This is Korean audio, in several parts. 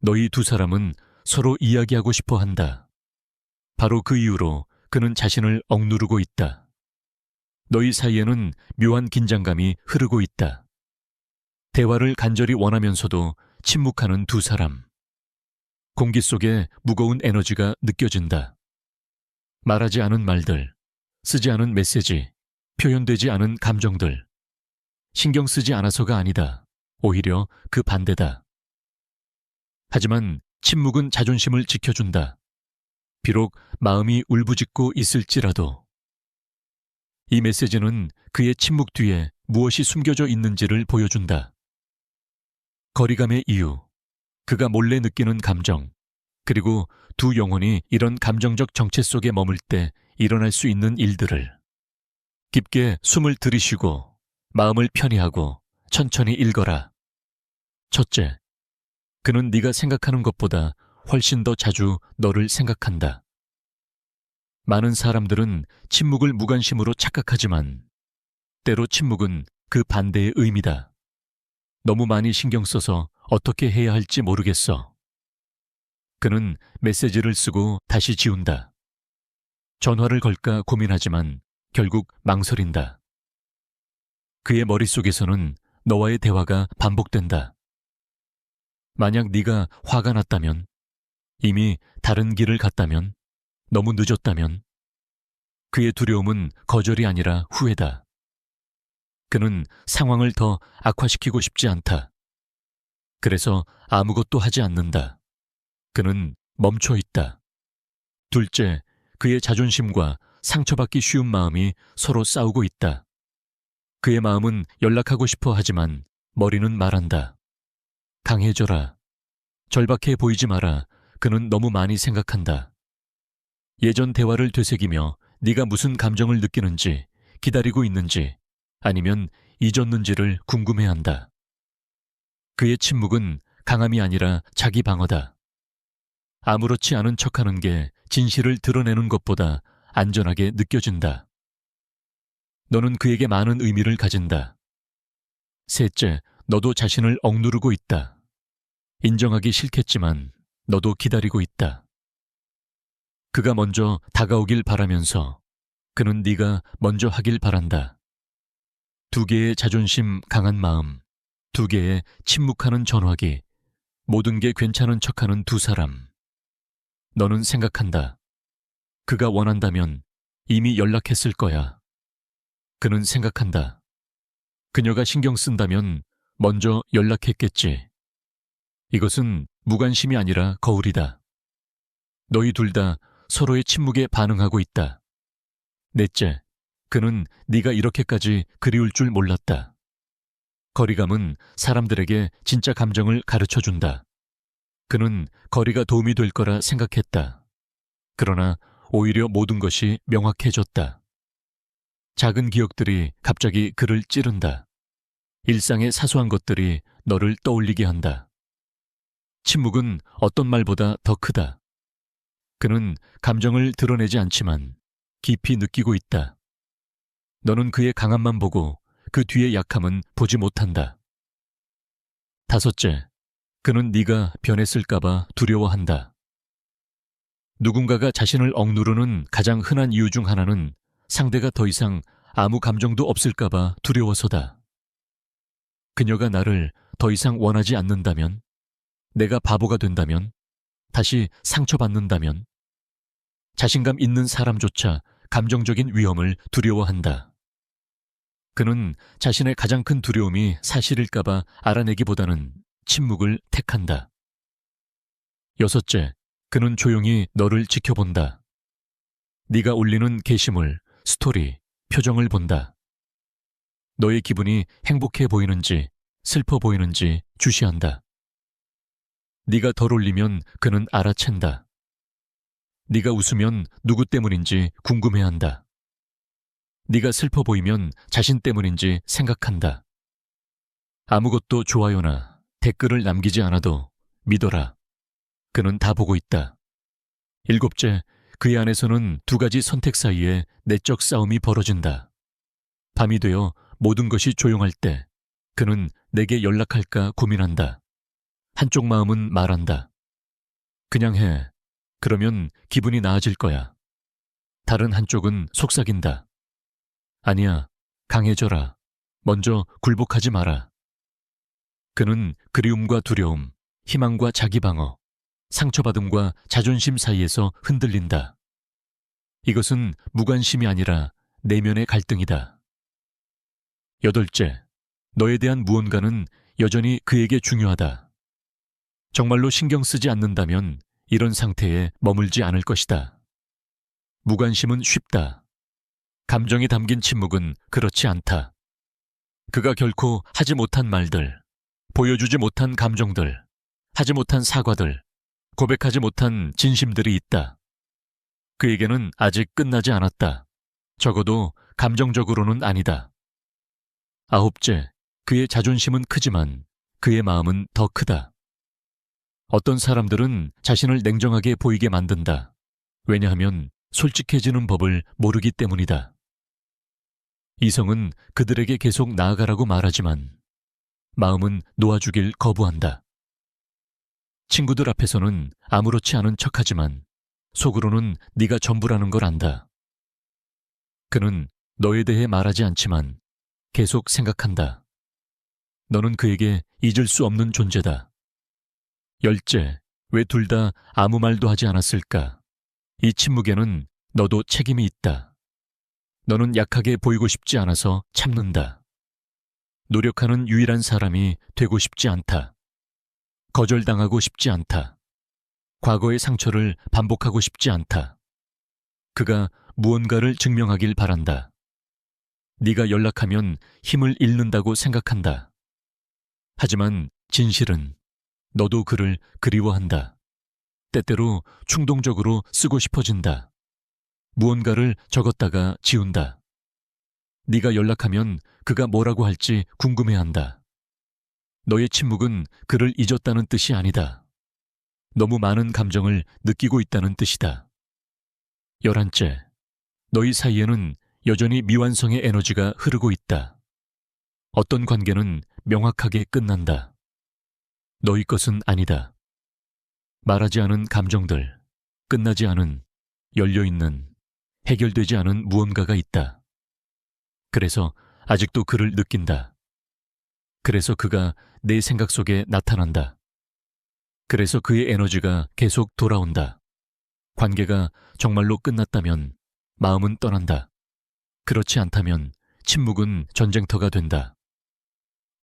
너희 두 사람은 서로 이야기하고 싶어 한다. 바로 그 이유로 그는 자신을 억누르고 있다. 너희 사이에는 묘한 긴장감이 흐르고 있다. 대화를 간절히 원하면서도 침묵하는 두 사람. 공기 속에 무거운 에너지가 느껴진다. 말하지 않은 말들, 쓰지 않은 메시지, 표현되지 않은 감정들. 신경 쓰지 않아서가 아니다. 오히려 그 반대다. 하지만 침묵은 자존심을 지켜준다. 비록 마음이 울부짖고 있을지라도. 이 메시지는 그의 침묵 뒤에 무엇이 숨겨져 있는지를 보여준다. 거리감의 이유, 그가 몰래 느끼는 감정, 그리고 두 영혼이 이런 감정적 정체 속에 머물 때 일어날 수 있는 일들을 깊게 숨을 들이쉬고 마음을 편히 하고 천천히 읽어라. 첫째, 그는 네가 생각하는 것보다 훨씬 더 자주 너를 생각한다. 많은 사람들은 침묵을 무관심으로 착각하지만 때로 침묵은 그 반대의 의미다. 너무 많이 신경 써서 어떻게 해야 할지 모르겠어. 그는 메시지를 쓰고 다시 지운다. 전화를 걸까 고민하지만 결국 망설인다. 그의 머릿속에서는 너와의 대화가 반복된다. 만약 네가 화가 났다면, 이미 다른 길을 갔다면, 너무 늦었다면, 그의 두려움은 거절이 아니라 후회다. 그는 상황을 더 악화시키고 싶지 않다. 그래서 아무것도 하지 않는다. 그는 멈춰 있다. 둘째, 그의 자존심과 상처받기 쉬운 마음이 서로 싸우고 있다. 그의 마음은 연락하고 싶어 하지만 머리는 말한다. 강해져라. 절박해 보이지 마라. 그는 너무 많이 생각한다. 예전 대화를 되새기며 네가 무슨 감정을 느끼는지, 기다리고 있는지, 아니면 잊었는지를 궁금해한다. 그의 침묵은 강함이 아니라 자기 방어다. 아무렇지 않은 척하는 게 진실을 드러내는 것보다 안전하게 느껴진다. 너는 그에게 많은 의미를 가진다. 셋째, 너도 자신을 억누르고 있다. 인정하기 싫겠지만 너도 기다리고 있다. 그가 먼저 다가오길 바라면서 그는 네가 먼저 하길 바란다. 두 개의 자존심 강한 마음, 두 개의 침묵하는 전화기, 모든 게 괜찮은 척하는 두 사람. 너는 생각한다. 그가 원한다면 이미 연락했을 거야. 그는 생각한다. 그녀가 신경 쓴다면 먼저 연락했겠지. 이것은 무관심이 아니라 거울이다. 너희 둘 다 서로의 침묵에 반응하고 있다. 넷째, 그는 네가 이렇게까지 그리울 줄 몰랐다. 거리감은 사람들에게 진짜 감정을 가르쳐 준다. 그는 거리가 도움이 될 거라 생각했다. 그러나 오히려 모든 것이 명확해졌다. 작은 기억들이 갑자기 그를 찌른다. 일상의 사소한 것들이 너를 떠올리게 한다. 침묵은 어떤 말보다 더 크다. 그는 감정을 드러내지 않지만 깊이 느끼고 있다. 너는 그의 강함만 보고 그 뒤의 약함은 보지 못한다. 다섯째, 그는 네가 변했을까봐 두려워한다. 누군가가 자신을 억누르는 가장 흔한 이유 중 하나는 상대가 더 이상 아무 감정도 없을까봐 두려워서다. 그녀가 나를 더 이상 원하지 않는다면, 내가 바보가 된다면, 다시 상처받는다면, 자신감 있는 사람조차 감정적인 위험을 두려워한다. 그는 자신의 가장 큰 두려움이 사실일까봐 알아내기보다는 침묵을 택한다. 여섯째, 그는 조용히 너를 지켜본다. 네가 올리는 게시물, 스토리, 표정을 본다. 너의 기분이 행복해 보이는지 슬퍼 보이는지 주시한다. 네가 덜 올리면 그는 알아챈다. 네가 웃으면 누구 때문인지 궁금해한다. 네가 슬퍼 보이면 자신 때문인지 생각한다. 아무것도 좋아요나 댓글을 남기지 않아도 믿어라. 그는 다 보고 있다. 일곱째, 그의 안에서는 두 가지 선택 사이에 내적 싸움이 벌어진다. 밤이 되어 모든 것이 조용할 때 그는 내게 연락할까 고민한다. 한쪽 마음은 말한다. 그냥 해. 그러면 기분이 나아질 거야. 다른 한쪽은 속삭인다. 아니야, 강해져라. 먼저 굴복하지 마라. 그는 그리움과 두려움, 희망과 자기 방어, 상처받음과 자존심 사이에서 흔들린다. 이것은 무관심이 아니라 내면의 갈등이다. 여덟째, 너에 대한 무언가는 여전히 그에게 중요하다. 정말로 신경 쓰지 않는다면 이런 상태에 머물지 않을 것이다. 무관심은 쉽다. 감정이 담긴 침묵은 그렇지 않다. 그가 결코 하지 못한 말들, 보여주지 못한 감정들, 하지 못한 사과들, 고백하지 못한 진심들이 있다. 그에게는 아직 끝나지 않았다. 적어도 감정적으로는 아니다. 아홉째, 그의 자존심은 크지만 그의 마음은 더 크다. 어떤 사람들은 자신을 냉정하게 보이게 만든다. 왜냐하면 솔직해지는 법을 모르기 때문이다. 이성은 그들에게 계속 나아가라고 말하지만 마음은 놓아주길 거부한다. 친구들 앞에서는 아무렇지 않은 척하지만 속으로는 네가 전부라는 걸 안다. 그는 너에 대해 말하지 않지만 계속 생각한다. 너는 그에게 잊을 수 없는 존재다. 열째, 왜 둘 다 아무 말도 하지 않았을까? 이 침묵에는 너도 책임이 있다. 너는 약하게 보이고 싶지 않아서 참는다. 노력하는 유일한 사람이 되고 싶지 않다. 거절당하고 싶지 않다. 과거의 상처를 반복하고 싶지 않다. 그가 무언가를 증명하길 바란다. 네가 연락하면 힘을 잃는다고 생각한다. 하지만 진실은 너도 그를 그리워한다. 때때로 충동적으로 쓰고 싶어진다. 무언가를 적었다가 지운다. 네가 연락하면 그가 뭐라고 할지 궁금해한다. 너의 침묵은 그를 잊었다는 뜻이 아니다. 너무 많은 감정을 느끼고 있다는 뜻이다. 열한째, 너희 사이에는 여전히 미완성의 에너지가 흐르고 있다. 어떤 관계는 명확하게 끝난다. 너희 것은 아니다. 말하지 않은 감정들, 끝나지 않은, 열려있는, 해결되지 않은 무언가가 있다. 그래서 아직도 그를 느낀다. 그래서 그가 내 생각 속에 나타난다. 그래서 그의 에너지가 계속 돌아온다. 관계가 정말로 끝났다면 마음은 떠난다. 그렇지 않다면 침묵은 전쟁터가 된다.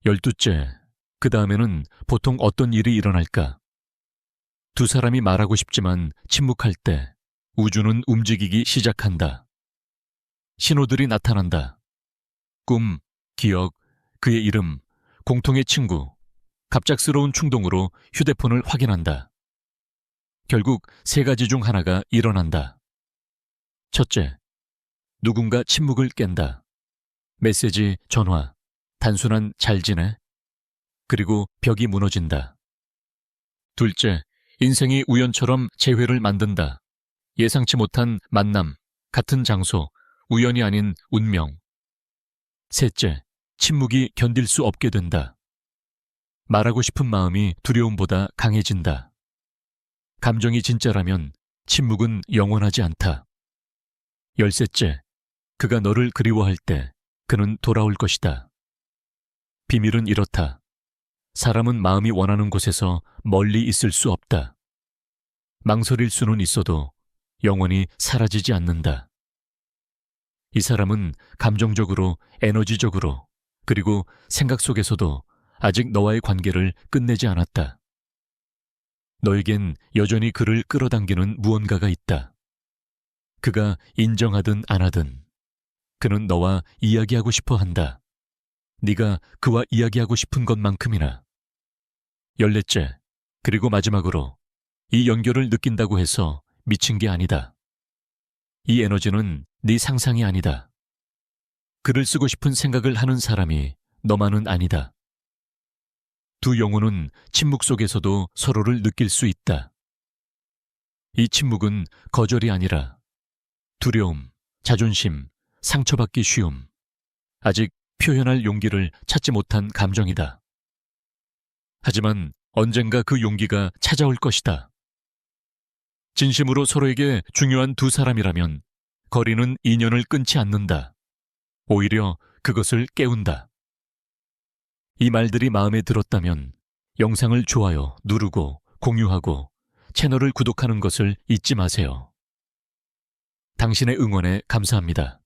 열두째, 그 다음에는 보통 어떤 일이 일어날까? 두 사람이 말하고 싶지만 침묵할 때 우주는 움직이기 시작한다. 신호들이 나타난다. 꿈, 기억, 그의 이름, 공통의 친구, 갑작스러운 충동으로 휴대폰을 확인한다. 결국 세 가지 중 하나가 일어난다. 첫째, 누군가 침묵을 깬다. 메시지, 전화, 단순한 잘 지내? 그리고 벽이 무너진다. 둘째, 인생이 우연처럼 재회를 만든다. 예상치 못한 만남, 같은 장소, 우연이 아닌 운명. 셋째, 침묵이 견딜 수 없게 된다. 말하고 싶은 마음이 두려움보다 강해진다. 감정이 진짜라면 침묵은 영원하지 않다. 열셋째, 그가 너를 그리워할 때 그는 돌아올 것이다. 비밀은 이렇다. 사람은 마음이 원하는 곳에서 멀리 있을 수 없다. 망설일 수는 있어도 영원히 사라지지 않는다. 이 사람은 감정적으로, 에너지적으로, 그리고 생각 속에서도 아직 너와의 관계를 끝내지 않았다. 너에겐 여전히 그를 끌어당기는 무언가가 있다. 그가 인정하든 안 하든 그는 너와 이야기하고 싶어 한다. 네가 그와 이야기하고 싶은 것만큼이나. 열넷째, 그리고 마지막으로 이 연결을 느낀다고 해서 미친 게 아니다. 이 에너지는 네 상상이 아니다. 글을 쓰고 싶은 생각을 하는 사람이 너만은 아니다. 두 영혼은 침묵 속에서도 서로를 느낄 수 있다. 이 침묵은 거절이 아니라 두려움, 자존심, 상처받기 쉬움, 아직 표현할 용기를 찾지 못한 감정이다. 하지만 언젠가 그 용기가 찾아올 것이다. 진심으로 서로에게 중요한 두 사람이라면 거리는 인연을 끊지 않는다. 오히려 그것을 깨운다. 이 말들이 마음에 들었다면 영상을 좋아요, 누르고 공유하고 채널을 구독하는 것을 잊지 마세요. 당신의 응원에 감사합니다.